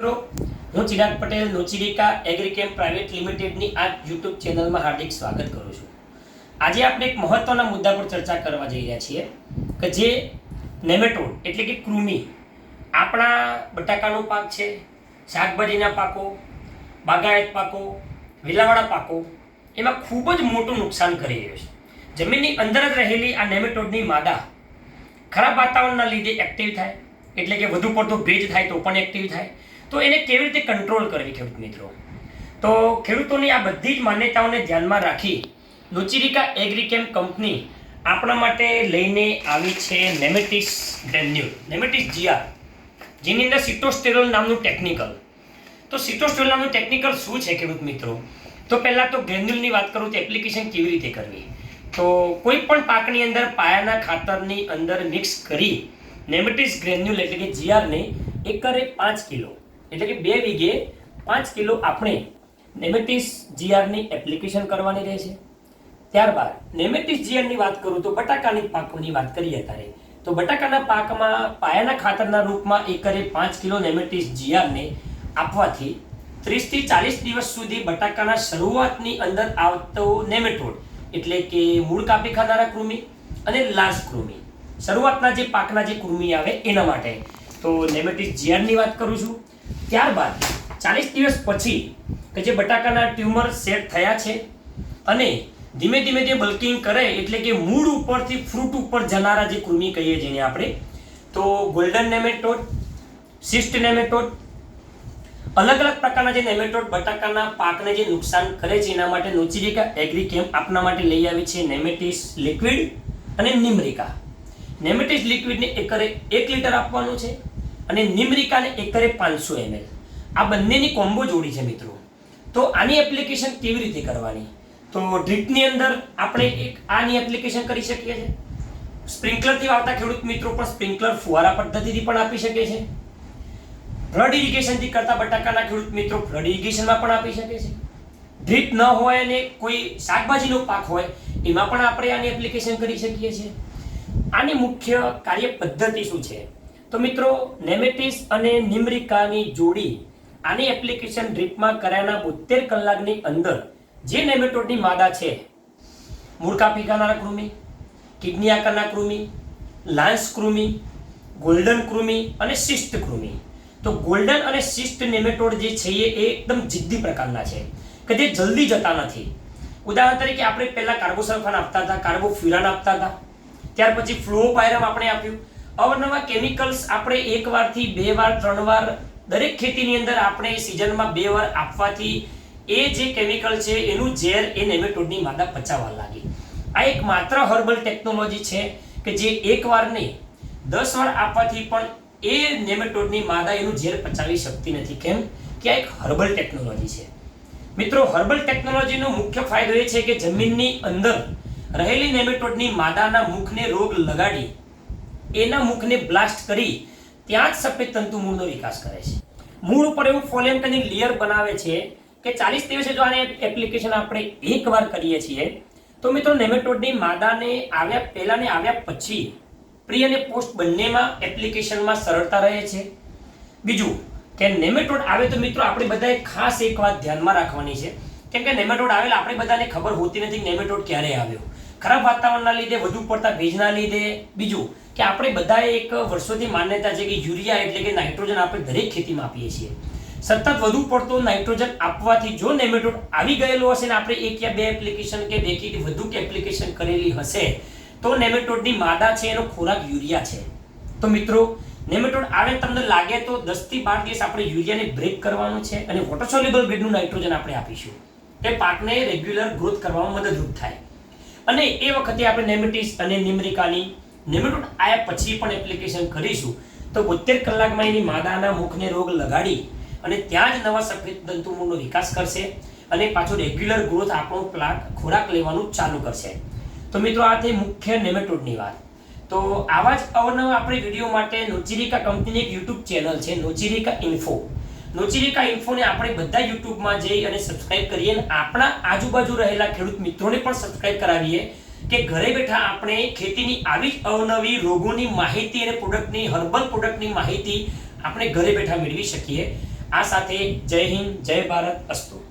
હું ચિરાગ પટેલ નોચિરિકા એગ્રીકેમ પ્રાઇવેટ લિમિટેડની આ યુટ્યુબ ચેનલમાં હાર્દિક સ્વાગત કરું છું. આજે આપણે એક મહત્વના મુદ્દા પર ચર્ચા કરવા જઈ રહ્યા છીએ કે જે નેમેટોડ એટલે કે કૃમિ, આપણા બટાકાનો પાક છે, શાકભાજીના પાકો, બાગાયત પાકો, વેલાવાળા પાકો, એમાં ખૂબ જ મોટું નુકસાન કરી રહ્યો છે. જમીનની અંદર જ રહેલી આ નેમેટોડની માદા ખરાબ વાતાવરણના લીધે એક્ટિવ થાય એટલે કે વધુ પડતો ભેજ થાય તો પણ એક્ટિવ થાય. તો એને કેવી રીતે કંટ્રોલ કરવી ખેડૂત મિત્રો? તો ખેડૂતોની આ બધી જ માન્યતાઓને ધ્યાનમાં રાખી નુચિરિકા એગ્રીકેમ કંપની આપણા માટે લઈને આવી છે નેમેટિસ ગ્રેન્યુલ નેમેટિસ જીઆર જેની અંદર સિટોસ્ટેરોલ નામનું ટેકનિકલ તો સિટોસ્ટેરોલ નામનું ટેકનિકલ શું છે ખેડૂત મિત્રો? તો પહેલાં તો ગ્રેન્યુલની વાત કરું તો એપ્લિકેશન કેવી રીતે કરવી? તો કોઈ પણ પાકની અંદર પાયાના ખાતરની અંદર મિક્સ કરી નેમેટિસ ગ્રેન્યુલ એટલે કે જીઆરને એકરે પાંચ કિલો, એટલે કે બે વીઘે પાંચ કિલો આપણે નેમેટિસ જીઆરની એપ્લિકેશન કરવાની રહેશે. ત્યારબાદ નેમેટિસ જીઆરની વાત કરું તો બટાકાની પાકની વાત કરીએ ત્યારે તો બટાકાના પાકમાં પાયાના ખાતરના રૂપમાં એકરે પાંચ કિલો નેમેટિસ જીઆરને આપવાથી ત્રીસથી ચાલીસ દિવસ સુધી બટાકાના શરૂઆતની અંદર આવતો નેમેટોડ, એટલે કે મૂળ કાપી ખાનારા કૃમિ અને લાશ કૃમિ. શરૂઆતના જે પાકના જે કૃમિ આવે એના માટે. તો નેમેટિસ જીઆરની વાત કરું છું. ત્યારબાદ ચાલીસ દિવસ પછી કે જે બટાકાના ટ્યુમર સેટ થયા છે અને ધીમે ધીમે જે બલ્કિંગ કરે એટલે કે મૂળ ઉપરથી ફ્રૂટ ઉપર જનારા જે કૃમિ કહીએ જેને આપણે, તો ગોલ્ડન નેમેટોડ, સિસ્ટ નેમેટોડ, અલગ અલગ પ્રકારના જે નેમેટોડ બટાકાના પાકને જે નુકસાન કરે છે એના માટે નોચિરિકા એગ્રીકેમ આપના માટે લઈ આવી છે નેમેટિસ લિક્વિડ અને નિમરિકા નેમેટિસ લિક્વિડને એકરે એક લીટર આપવાનું છે અને નિમરિકાને એકરે પાંચસો એમએલ આ બંનેની કોમ્બો જોડી છે મિત્રો. તો આની એપ્લિકેશન કેવી રીતે કરવાની? તો ડ્રીપની અંદર આપણે એક આની એપ્લિકેશન કરી શકીએ છીએ. સ્પ્રિંકલરથી વાવતા ખેડૂત મિત્રો પણ સ્પ્રિંકલર ફુવારા પદ્ધતિથી પણ આપી શકે છે. ફ્લડ ઇરિગેશનથી કરતા બટાકાના ખેડૂત મિત્રો ફ્લડ ઇરિગેશનમાં પણ આપી શકે છે. ડ્રીપ ન હોય અને કોઈ શાકભાજીનો પાક હોય, એમાં પણ આપણે આની એપ્લિકેશન કરી શકીએ છીએ. આની મુખ્ય કાર્ય પદ્ધતિ શું છે? તો મિત્રો, નેમેટિસ અને નિમ્રિકાની જોડી આની એપ્લિકેશન ડ્રીપમાં કર્યાના બોતેર કલાકની અંદર જે નેમેટોડની માદા છે મૂળકા કાપી કૃમિ, કિડની આકારના કૃમિ લાન્સ કૃમિ, ગોલ્ડન કૃમિ અને શિસ્ત કૃમિ. તો ગોલ્ડન અને શિસ્ત નેમેટોડ જે છે એ એકદમ જિદ્દી પ્રકારના છે, કે જે જલ્દી જતા નથી. ઉદાહરણ તરીકે આપણે પહેલાં કાર્બોસલ્ફાન આપતા હતા કાર્બોફ્યુરાન આપતા હતા ત્યાર પછી ફ્લુઓપાયરમ આપણે આપ્યું. અવનવા કેમિકલ્સ આપણે એક વારથી બે વાર, ત્રણ વાર દરેક ખેતીની અંદર આપણે સિઝનમાં બે વાર આપવાથી એ જે કેમિકલ છે એનું ઝેર એ નેમેટોડની માદા પચાવવા લાગી. આ એક માત્ર હર્બલ ટેકનોલોજી છે કે જે એક વાર નહીં, દસ વાર આપવાથી પણ એ નેમેટોડની માદા એનું ઝેર પચાવી શકતી નથી. કેમ? કે આ એક હર્બલ ટેકનોલોજી છે. મિત્રો, હર્બલ ટેકનોલોજીનો મુખ્ય ફાયદો એ છે કે જમીનની અંદર રહેલી નેમેટોડની માદાના મુખને રોગ લગાડી, એના મુખને બ્લાસ્ટ કરી, ત્યાં જ સફેદ તંતુ મૂળનો વિકાસ કરે છે. મૂળ ઉપર એવું ફોલેન્ટની લેયર બનાવે છે કે ચાલીસ દિવસે જો આને એપ્લિકેશન આપણે એકવાર કરીએ છીએ, તો મિત્રો નેમેટોડની માદાને આવ્યા પહેલા ને આવ્યા પછી પ્રી અને પોસ્ટ બંનેમાં એપ્લિકેશનમાં સરળતા રહે છે. બીજું, કે નેમેટોડ આવે તો મિત્રો આપણે બધાએ ખાસ એક વાત ધ્યાનમાં રાખવાની છે. કેમ કે નેમેટોડ આવેલા આપણે બધાને ખબર હોતી નથી નેમેટોડ ક્યારે આવ્યો. ખરાબ વાતાવરણના લીધે, વધુ પડતા ભેજના લીધે. બીજું કે આપણે બધાએ એક વર્ષોથી માન્યતા છે કે યુરિયા એટલે કે નાઇટ્રોજન આપણે દરેક ખેતીમાં આપીએ છીએ. સતત વધુ પડતો નાઇટ્રોજન આપવાથી જો નેમેટોડ આવી ગયેલો હશે ને આપણે એક યા બે એપ્લિકેશન કે કે વધુ એપ્લિકેશન કરેલી હશે, તો નેમેટોડની માદા છે, એનો ખોરાક યુરિયા છે. તો મિત્રો, નેમેટોડ આવે તમને લાગે તો 10 થી બાર દિવસ આપણે યુરિયાને બ્રેક કરવાનું છે અને વોટર સોલ્યુબલ ગ્રેડનું નાઇટ્રોજન આપણે આપીશું. તે પાકને રેગ્યુલર ગ્રોથ કરવામાં મદદરૂપ થાય. અને એ વખતે આપણે નેમેટિસ અને નિમરિકાની નેમેટોડ આયા પછી પણ એપ્લિકેશન કરીશું. તો બોતેર કલાકમાં એની માદાના મુખને રોગ લગાડી અને ત્યાં જ નવા સફેદ દંતુમૂળનો વિકાસ કરશે અને પાછો રેગ્યુલર ગ્રોથ આપણો પ્લાક ખોરાક લેવાનું ચાલુ કરશે. તો મિત્રો, આ થઈ મુખ્ય નેમેટોડની વાત. તો આવા જ અવનવા આપણે વીડિયો માટે નોચિરિકા કંપનીની એક યુટ્યુબ ચેનલ છે, નોચિરિકા ઇન્ફો. નોચિરિકા ઇન્ફોને આપણે બધા યુટ્યુબમાં જઈ અને સબસ્ક્રાઇબ કરીએ અને આપણા આજુબાજુ રહેલા ખેડૂત મિત્રોને પણ સબસ્ક્રાઇબ કરાવીએ કે ઘરે બેઠા આપણે ખેતીની આવી જ અવનવી રોગોની માહિતી અને પ્રોડક્ટની, હર્બલ પ્રોડક્ટની માહિતી આપણે ઘરે બેઠા મેળવી શકીએ. આ સાથે જય હિન્દ, જય ભારત, અસ્તુ.